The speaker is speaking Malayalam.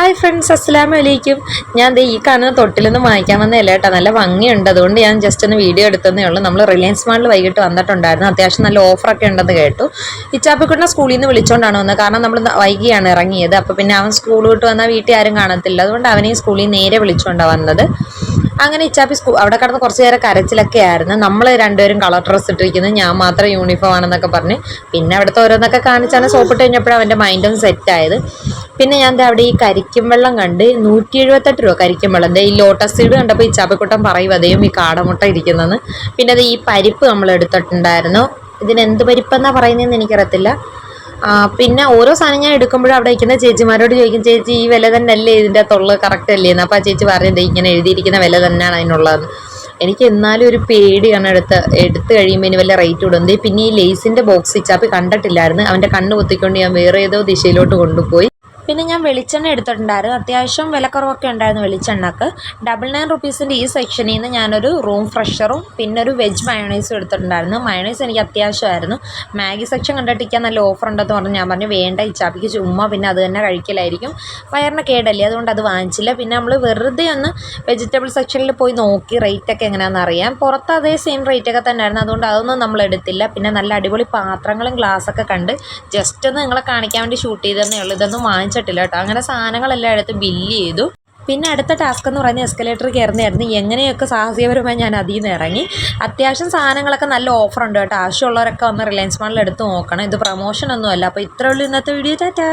ഹായ് ഫ്രണ്ട്സ് അസ്സലാമു വലൈക്കും ഞാൻ ദേ ഈ കാണുന്ന തൊട്ടിൽ നിന്ന് വാങ്ങിക്കാൻ വന്നതല്ല കേട്ടോ. നല്ല ഭംഗിയുണ്ട്. അതുകൊണ്ട് ഞാൻ ജസ്റ്റ് ഒന്ന് വീഡിയോ എടുത്തതേ ഉള്ളൂ. നമ്മൾ റിലയൻസ് മാളിൽ വൈകിട്ട് വന്നിട്ടുണ്ടായിരുന്നു. അത്യാവശ്യം നല്ല ഓഫറൊക്കെ ഉണ്ടെന്ന് കേട്ടു. ഇച്ചാപ്പിക്കുട്ട സ്കൂളിൽ നിന്ന് വിളിച്ചുകൊണ്ടാണ് വന്നത്. കാരണം നമ്മൾ വൈകിയാണ് ഇറങ്ങിയത്. അപ്പോൾ പിന്നെ അവൻ സ്കൂൾ വിട്ട് വന്നാൽ വീട്ടിൽ ആരും കാണത്തില്ല. അതുകൊണ്ട് അവനെയും സ്കൂളിൽ നേരെ വിളിച്ചുകൊണ്ടാണ് വന്നത്. അങ്ങനെ ഇച്ചാപ്പി സ്കൂ അവിടെ കിടന്ന് കുറച്ച് നേരം കരച്ചിലൊക്കെ ആയിരുന്നു. നമ്മൾ രണ്ടുപേരും കളർ ഡ്രസ്സ് ഇട്ടിരിക്കുന്നത് ഞാൻ മാത്രം യൂണിഫോം ആണെന്നൊക്കെ പറഞ്ഞ്. പിന്നെ അവിടുത്തെ ഓരോന്നൊക്കെ കാണിച്ചാണ് സോപ്പിട്ട് കഴിഞ്ഞപ്പോഴും അവന്റെ മൈൻഡും സെറ്റായത് പിന്നെ ഞാൻ അവിടെ ഈ കരിക്കും വെള്ളം കണ്ട് നൂറ്റി എഴുപത്തെട്ട് രൂപ കരിക്കും വെള്ളം. ഈ ലോട്ടസ് സീഡ് കണ്ടപ്പോൾ ഈ ചാപ്പിക്കുട്ടൻ പറയും അതേയും ഈ കാടമുട്ട ഇരിക്കുന്നതെന്ന്. പിന്നെ അത് ഈ പരിപ്പ് നമ്മൾ എടുത്തിട്ടുണ്ടായിരുന്നു ഇതിന് എന്ത് പരിപ്പെന്നാണ് പറയുന്നതെന്ന് എനിക്കറിയത്തില്ല. പിന്നെ ഓരോ സാധനം ഞാൻ എടുക്കുമ്പോഴും അവിടെ ഇരിക്കുന്ന ചേച്ചിമാരോട് ചോദിക്കും ചേച്ചി ഈ വില തന്നെ അല്ലേ ഇതിന്റെ തൊള്ളു കറക്റ്റ് അല്ലേ എന്ന് അപ്പോൾ ആ ചേച്ചി പറഞ്ഞത് ഇങ്ങനെ എഴുതിയിരിക്കുന്ന വില തന്നെയാണ് അതിനുള്ളതെന്ന്. എനിക്ക് എന്നാലും ഒരു പേടിയാണ് എടുത്ത് എടുത്തു കഴിയുമ്പോൾ ഇനി വല്ല റേറ്റ് ഇടുന്നത് പിന്നെ ഈ ലേസിന്റെ ബോക്സ് ഇച്ചാപ്പി കണ്ടിട്ടില്ലായിരുന്നു. അവന്റെ കണ്ണ് പൊത്തിക്കൊണ്ട് ഞാൻ വേറെ ഏതോ ദിശയിലോട്ട് കൊണ്ടുപോയി. പിന്നെ ഞാൻ വെളിച്ചെണ്ണ എടുത്തിട്ടുണ്ടായിരുന്നു. അത്യാവശ്യം വിലക്കുറവൊക്കെ ഉണ്ടായിരുന്നു വെളിച്ചെണ്ണക്ക്. ഡബിൾ നയൻ റുപ്പീസിന്റെ ഈ സെക്ഷനിൽ നിന്ന് ഞാനൊരു റൂം ഫ്രഷറും പിന്നെ ഒരു വെജ് മയോണൈസും എടുത്തിട്ടുണ്ടായിരുന്നു. മയോണൈസ് എനിക്ക് അത്യാവശ്യമായിരുന്നു. മാഗി സെക്ഷൻ കണ്ടിട്ടിരിക്കാൻ നല്ല ഓഫർ ഉണ്ടെന്ന് പറഞ്ഞ് ഞാൻ പറഞ്ഞു വേണ്ട ഈ ചാപ്പിക്ക് ചുമ്മാ പിന്നെ അത് തന്നെ കഴിക്കലായിരിക്കും. വയറിന് കേടല്ലേ അതുകൊണ്ട് അത് വാങ്ങിച്ചില്ല. പിന്നെ നമ്മൾ വെറുതെ ഒന്ന് വെജിറ്റബിൾ സെക്ഷനിൽ പോയി നോക്കി റേറ്റൊക്കെ എങ്ങനെയാണെന്ന് അറിയാം. പുറത്ത് അതേ സെയിം റേറ്റൊക്കെ തന്നെയായിരുന്നു. അതുകൊണ്ട് അതൊന്നും നമ്മൾ എടുത്തില്ല. പിന്നെ നല്ല അടിപൊളി പാത്രങ്ങളും ഗ്ലാസ്സൊക്കെ കണ്ട് ജസ്റ്റ് ഒന്ന് നിങ്ങളെ കാണിക്കാൻ വേണ്ടി ഷൂട്ട് ചെയ്തതെന്നേ ഉള്ളൂ. ഇതൊന്നും വാങ്ങിച്ചിട്ടില്ല കേട്ടോ. അങ്ങനെ സാധനങ്ങളെല്ലാം എടുത്ത് ബില്ല് ചെയ്തു. പിന്നെ അടുത്ത ടാസ്ക് എന്ന് പറയുന്നത് എസ്കലേറ്റർ കയറുന്നതായിരുന്നു. എങ്ങനെയൊക്കെ സാഹസികപരമായി ഞാൻ അതിൽ നിന്ന് ഇറങ്ങി. അത്യാവശ്യം സാധനങ്ങളൊക്കെ നല്ല ഓഫർ ഉണ്ട് കേട്ടോ. ആവശ്യമുള്ളവരൊക്കെ വന്ന് റിലയൻസ് മാളിൽ എടുത്ത് നോക്കണം. ഇത് പ്രൊമോഷൻ ഒന്നും അല്ല അപ്പോൾ ഇത്രയേ ഉള്ളൂ ഇന്നത്തെ വീഡിയോ ടാറ്റാ.